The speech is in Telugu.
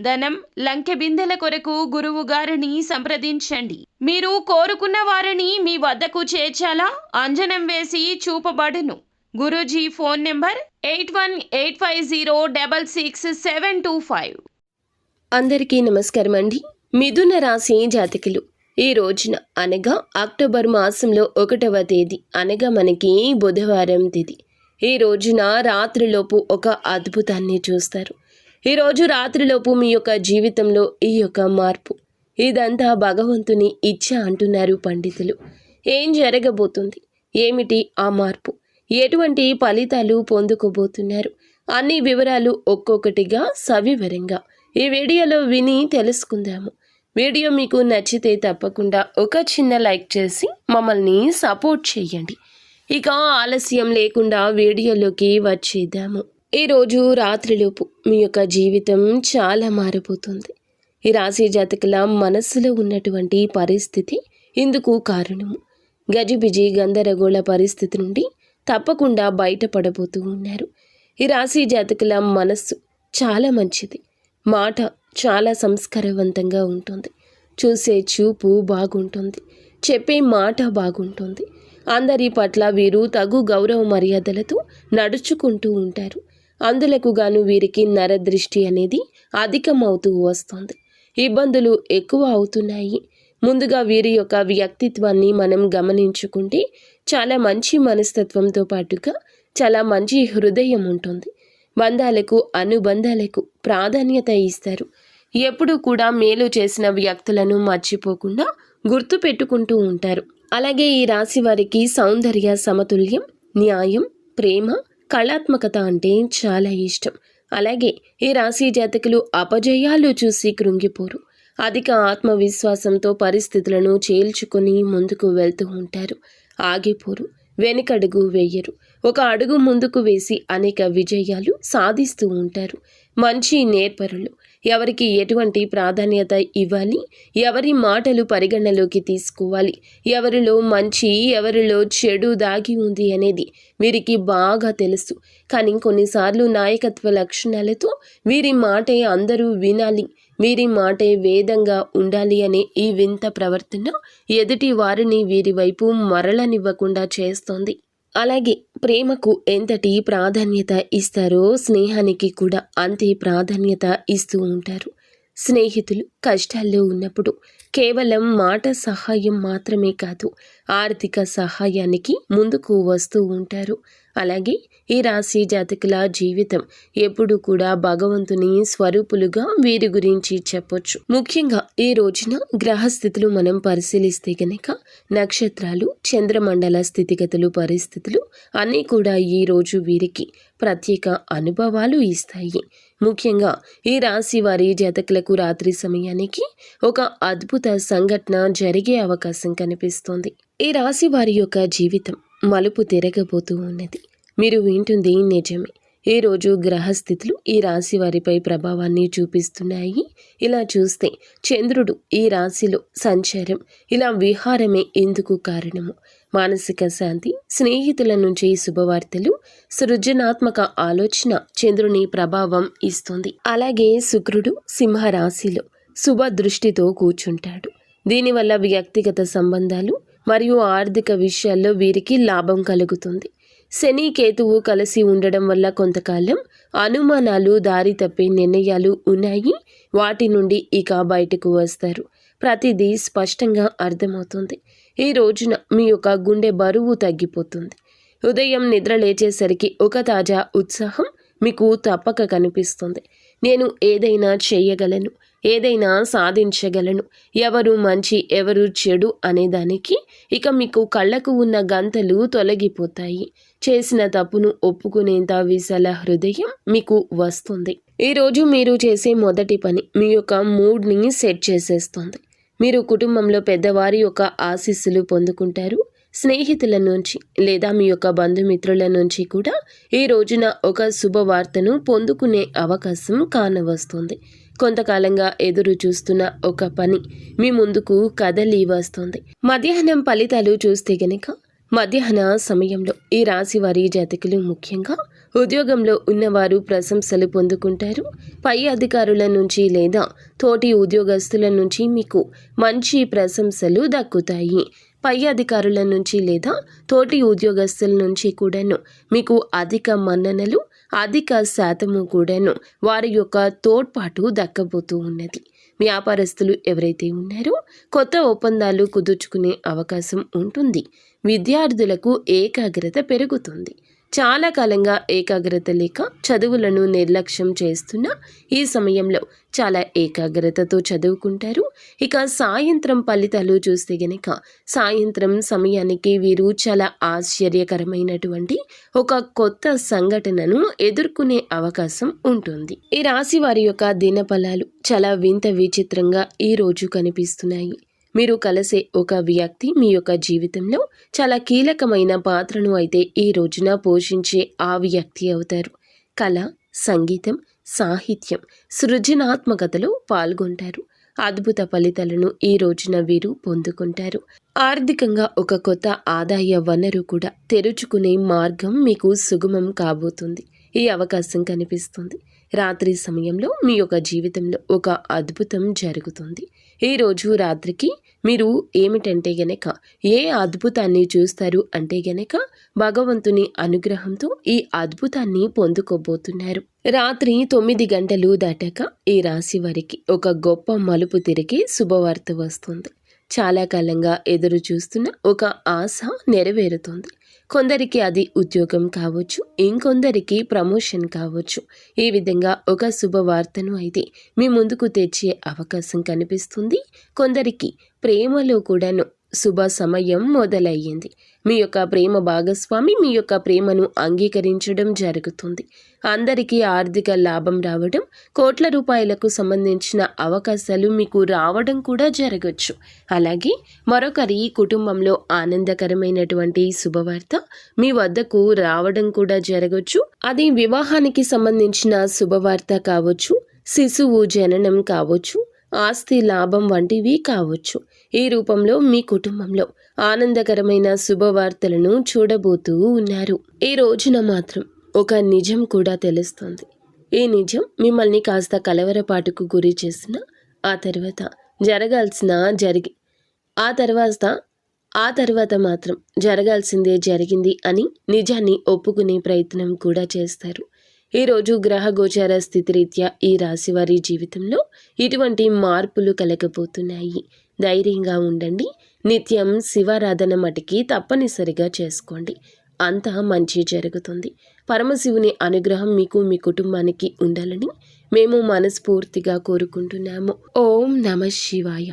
ధనం లంకె బిందెల కొరకు గురువు గారిని సంప్రదించండి. మీరు కోరుకున్న వారిని మీ వద్దకు చేర్చాలా? అంజనం వేసి చూపబడును. Guruji phone number eight one eight five zero double six seven two five. అందరికీ నమస్కారం అండి. మిథున రాశి జాతకులు. ఈ రోజున అనగా అక్టోబర్ మాసంలో ఒకటవ తేదీ అనగా మనకి బుధవారం తేదీ. ఈ రోజున రాత్రిలోపు ఒక అద్భుతాన్ని చూస్తారు. ఈరోజు రాత్రిలోపు మీ యొక్క జీవితంలో ఈ యొక్క మార్పు ఇదంతా భగవంతుని ఇచ్చ అంటున్నారు పండితులు. ఏం జరగబోతుంది? ఏమిటి ఆ మార్పు? ఎటువంటి ఫలితాలు పొందుకోబోతున్నారు? అన్ని వివరాలు ఒక్కొక్కటిగా సవివరంగా ఈ వీడియోలో విని తెలుసుకుందాము. వీడియో మీకు నచ్చితే తప్పకుండా ఒక చిన్న లైక్ చేసి మమ్మల్ని సపోర్ట్ చేయండి. ఇక ఆలస్యం లేకుండా వీడియోలోకి వచ్చేద్దాము. ఈరోజు రాత్రిలోపు మీ యొక్క జీవితం చాలా మారిపోతుంది. ఈ రాశి జాతకుల మనస్సులో ఉన్నటువంటి పరిస్థితి ఇందుకు కారణము. గజిబిజి గందరగోళ పరిస్థితి నుండి తప్పకుండా బయటపడబోతూ ఉన్నారు. ఈ రాశి జాతకుల మనస్సు చాలా మంచిది. మాట చాలా సంస్కారవంతంగా ఉంటుంది. చూసే చూపు బాగుంటుంది. చెప్పే మాట బాగుంటుంది. అందరి పట్ల వీరు తగు గౌరవ మర్యాదలతో నడుచుకుంటూ ఉంటారు. అందులకు గాను వీరికి నరదృష్టి అనేది అధికమవుతూ వస్తుంది. ఇబ్బందులు ఎక్కువ అవుతున్నాయి. ముందుగా వీరి యొక్క వ్యక్తిత్వాన్ని మనం గమనించుకుంటే చాలా మంచి మనస్తత్వంతో పాటుగా చాలా మంచి హృదయం ఉంటుంది. బంధాలకు అనుబంధాలకు ప్రాధాన్యత ఇస్తారు. ఎప్పుడూ కూడా మేలు చేసిన వ్యక్తులను మర్చిపోకుండా గుర్తు పెట్టుకుంటూ ఉంటారు. అలాగే ఈ రాశి వారికి సౌందర్య సమతుల్యం న్యాయం ప్రేమ కళాత్మకత అంటే చాలా ఇష్టం. అలాగే ఈ రాశి జాతకులు అపజయాలు చూసి కృంగిపోరు. అధిక ఆత్మవిశ్వాసంతో పరిస్థితులను చేల్చుకొని ముందుకు వెళ్తూ ఉంటారు. ఆగిపోరు. వెనుకడుగు వేయరు. ఒక అడుగు ముందుకు వేసి అనేక విజయాలు సాధిస్తూ ఉంటారు. మంచి నేర్పరులు. ఎవరికి ఎటువంటి ప్రాధాన్యత ఇవ్వాలి? ఎవరి మాటలు పరిగణలోకి తీసుకోవాలి? ఎవరిలో మంచి ఎవరిలో చెడు దాగి ఉంది అనేది వీరికి బాగా తెలుసు. కానీ కొన్నిసార్లు నాయకత్వ లక్షణాలతో వీరి మాటే అందరూ వినాలి. వీరి మాటే వేదంగా ఉండాలి అనే ఈ వింత ప్రవర్తన ఎదుటి వారిని వీరి వైపు మరలనివ్వకుండా చేస్తోంది. అలాగే ప్రేమకు ఎంతటి ప్రాధాన్యత ఇస్తారో స్నేహానికి కూడా అంతే ప్రాధాన్యత ఇస్తూ ఉంటారు. స్నేహితులు కష్టాల్లో ఉన్నప్పుడు కేవలం మాట సహాయం మాత్రమే కాదు ఆర్థిక సహాయానికి ముందుకు వస్తూ ఉంటారు. అలాగే ఈ రాశి జాతకుల జీవితం ఎప్పుడు కూడా భగవంతుని స్వరూపులుగా వీరి గురించి చెప్పొచ్చు. ముఖ్యంగా ఈ రోజున గ్రహస్థితులు మనం పరిశీలిస్తే గనక నక్షత్రాలు చంద్రమండల స్థితిగతులు పరిస్థితులు అన్నీ కూడా ఈ రోజు వీరికి ప్రత్యేక అనుభవాలు ఇస్తాయి. ముఖ్యంగా ఈ రాశి వారి జాతకులకు రాత్రి సమయానికి ఒక అద్భుత సంఘటన జరిగే అవకాశం కనిపిస్తోంది. ఈ రాశి వారి యొక్క జీవితం మలుపు తిరగబోతూ ఉన్నది. మీరు వింటుంది నిజమే. ఈ రోజు గ్రహస్థితులు ఈ రాశి వారిపై ప్రభావాన్ని చూపిస్తున్నాయి. ఇలా చూస్తే చంద్రుడు ఈ రాశిలో సంచారం ఇలా విహారమే ఎందుకు కారణము. మానసిక శాంతి స్నేహితుల నుంచి శుభవార్తలు సృజనాత్మక ఆలోచన చంద్రుని ప్రభావం ఇస్తుంది. అలాగే శుక్రుడు సింహ రాశిలో శుభ దృష్టితో కూర్చుంటాడు. దీనివల్ల వ్యక్తిగత సంబంధాలు మరియు ఆర్థిక విషయాల్లో వీరికి లాభం కలుగుతుంది. శని కేతువు కలిసి ఉండడం వల్ల కొంతకాలం అనుమానాలు దారి తప్పే నిర్ణయాలు ఉన్నాయి. వాటి నుండి ఇక బయటకు వస్తారు. ప్రతిదీ స్పష్టంగా అర్థమవుతుంది. ఈ రోజున మీ యొక్క గుండె బరువు తగ్గిపోతుంది. ఉదయం నిద్ర లేచేసరికి ఒక తాజా ఉత్సాహం మీకు తప్పక కనిపిస్తుంది. నేను ఏదైనా చేయగలను. ఏదైనా సాధించగలను. ఎవరు మంచి ఎవరు చెడు అనేదానికి ఇక మీకు కళ్ళకు ఉన్న గంతలు తొలగిపోతాయి. చేసిన తప్పును ఒప్పుకునేంత విశాల హృదయం మీకు వస్తుంది. ఈరోజు మీరు చేసే మొదటి పని మీ యొక్క మూడ్ని సెట్ చేసేస్తుంది. మీరు కుటుంబంలో పెద్దవారి యొక్క ఆశీస్సులు పొందుకుంటారు. స్నేహితుల నుంచి లేదా మీ యొక్క బంధుమిత్రుల నుంచి కూడా ఈ రోజున ఒక శుభవార్తను పొందుకునే అవకాశం కానవస్తుంది. కొంతకాలంగా ఎదురు చూస్తున్న ఒక పని మీ ముందుకు కదలి వస్తుంది. మధ్యాహ్నం ఫలితాలు చూస్తే గనక మధ్యాహ్న సమయంలో ఈ రాశి వారి జాతకులు ముఖ్యంగా ఉద్యోగంలో ఉన్నవారు ప్రశంసలు పొందుకుంటారు. పై అధికారుల నుంచి లేదా తోటి ఉద్యోగస్తుల నుంచి మీకు మంచి ప్రశంసలు దక్కుతాయి. పై అధికారుల నుంచి లేదా తోటి ఉద్యోగస్తుల నుంచి కూడాను మీకు అధిక మన్ననలు అధిక శాతము కూడాను వారి యొక్క తోడ్పాటు దక్కబోతూ ఉన్నది. వ్యాపారస్తులు ఎవరైతే ఉన్నారో కొత్త ఒప్పందాలు కుదుర్చుకునే అవకాశం ఉంటుంది. విద్యార్థులకు ఏకాగ్రత పెరుగుతుంది. చాలా కాలంగా ఏకాగ్రత లేక చదువులను నిర్లక్ష్యం చేస్తున్న ఈ సమయంలో చాలా ఏకాగ్రతతో చదువుకుంటారు. ఇక సాయంత్రం ఫలితాలు చూస్తే గనక సాయంత్రం సమయానికి వీరు చాలా ఆశ్చర్యకరమైనటువంటి ఒక కొత్త సంఘటనను ఎదుర్కొనే అవకాశం ఉంటుంది. ఈ రాశి వారి యొక్క దినఫలాలు చాలా వింత విచిత్రంగా ఈ రోజు కనిపిస్తున్నాయి. మీరు కలిసే ఒక వ్యక్తి మీ యొక్క జీవితంలో చాలా కీలకమైన పాత్రను అయితే ఈ రోజున పోషించే ఆ వ్యక్తి అవుతారు. కళ సంగీతం సాహిత్యం సృజనాత్మకతలో పాల్గొంటారు. అద్భుత ఫలితాలను ఈ రోజున వీరు పొందుకుంటారు. ఆర్థికంగా ఒక కొత్త ఆదాయ వనరు కూడా తెరుచుకునే మార్గం మీకు సుగమం కాబోతుంది. ఈ అవకాశం కనిపిస్తుంది. రాత్రి సమయంలో మీ యొక్క జీవితంలో ఒక అద్భుతం జరుగుతుంది. ఈరోజు రాత్రికి మీరు ఏమిటంటే గనక ఏ అద్భుతాన్ని చూస్తారు అంటే గనక భగవంతుని అనుగ్రహంతో ఈ అద్భుతాన్ని పొందుకోబోతున్నారు. రాత్రి తొమ్మిది గంటలు దాటాక ఈ రాశి వారికి ఒక గొప్ప మలుపు తిరిగి శుభవార్త వస్తుంది. చాలా కాలంగా ఎదురు చూస్తున్న ఒక ఆశ నెరవేరుతుంది. కొందరికి అది ఉద్యోగం కావచ్చు ఇంకొందరికి ప్రమోషన్ కావచ్చు. ఈ విధంగా ఒక శుభవార్తను అయితే మీ ముందుకు తెచ్చే అవకాశం కనిపిస్తుంది. కొందరికి ప్రేమలో కూడాను శుభ సమయం మొదలయ్యింది. మీ యొక్క ప్రేమ భాగస్వామి మీ యొక్క ప్రేమను అంగీకరించడం జరుగుతుంది. అందరికీ ఆర్థిక లాభం రావడం కోట్ల రూపాయలకు సంబంధించిన అవకాశాలు మీకు రావడం కూడా జరగచ్చు. అలాగే మరొకరి కుటుంబంలో ఆనందకరమైనటువంటి శుభవార్త మీ వద్దకు రావడం కూడా జరగచ్చు. అది వివాహానికి సంబంధించిన శుభవార్త కావచ్చు శిశువు జననం కావచ్చు ఆస్తి లాభం వంటివి కావచ్చు. ఈ రూపంలో మీ కుటుంబంలో ఆనందకరమైన శుభవార్తలను చూడబోతూ ఉన్నారు. ఈ రోజున మాత్రం ఒక నిజం కూడా తెలుస్తుంది. ఈ నిజం మిమ్మల్ని కాస్త కలవరపాటుకు గురి చేసిన ఆ తర్వాత జరగాల్సిన జరిగి ఆ తర్వాత ఆ తర్వాత మాత్రం జరగాల్సిందే జరిగింది అని నిజాన్ని ఒప్పుకునే ప్రయత్నం కూడా చేస్తారు. ఈరోజు గ్రహ గోచార స్థితిరీత్యా ఈ రాశి వారి జీవితంలో ఇటువంటి మార్పులు కలగబోతున్నాయి. ధైర్యంగా ఉండండి. నిత్యం శివారాధన మటికి తప్పనిసరిగా చేసుకోండి. అంతా మంచి జరుగుతుంది. పరమశివుని అనుగ్రహం మీకు మీ కుటుంబానికి ఉండాలని మేము మనస్ఫూర్తిగా కోరుకుంటున్నాము. ఓం నమ శివాయ.